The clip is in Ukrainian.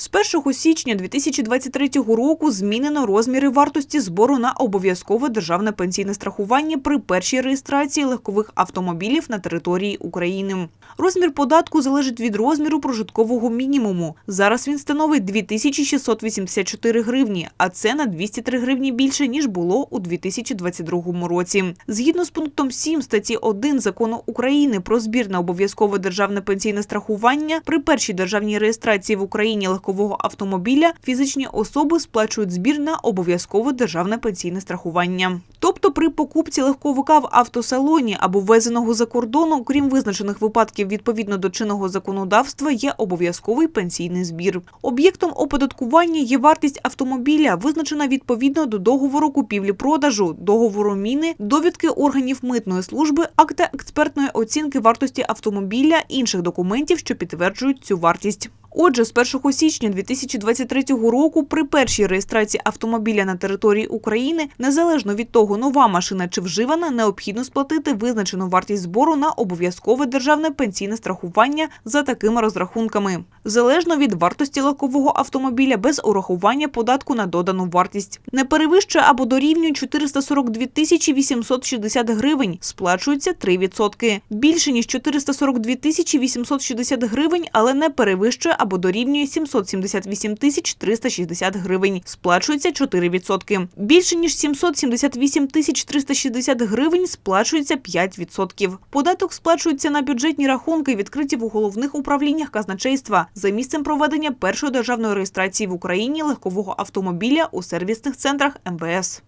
З 1 січня 2023 року змінено розміри вартості збору на обов'язкове державне пенсійне страхування при першій реєстрації легкових автомобілів на території України. Розмір податку залежить від розміру прожиткового мінімуму. Зараз він становить 2684 гривні, а це на 203 гривні більше, ніж було у 2022 році. Згідно з пунктом 7 статті 1 Закону України про збір на обов'язкове державне пенсійне страхування, при першій державній реєстрації в Україні легкового автомобіля фізичні особи сплачують збір на обов'язкове державне пенсійне страхування. Тобто при покупці легковика в автосалоні або ввезеного за кордону, крім визначених випадків відповідно до чинного законодавства, є обов'язковий пенсійний збір. Об'єктом оподаткування є вартість автомобіля, визначена відповідно до договору купівлі-продажу, договору міни, довідки органів митної служби, акта експертної оцінки вартості автомобіля, інших документів, що підтверджують цю вартість. Отже, з 1 січня 2023 року при першій реєстрації автомобіля на території України, незалежно від того, нова машина чи вживана, необхідно сплатити визначену вартість збору на обов'язкове державне пенсійне страхування за такими розрахунками, залежно від вартості легкового автомобіля без урахування податку на додану вартість. Не перевищує або дорівнює 442 тисячі 860 гривень, сплачується 3%. Більше ніж 442 тисячі 860 гривень, але не перевищує або дорівнює 778 тисяч 360 гривень. Сплачується 4%. Більше ніж 778 тисяч 360 гривень сплачується 5%. Податок сплачується на бюджетні рахунки, відкриті в головних управліннях казначейства за місцем проведення першої державної реєстрації в Україні легкового автомобіля у сервісних центрах МВС.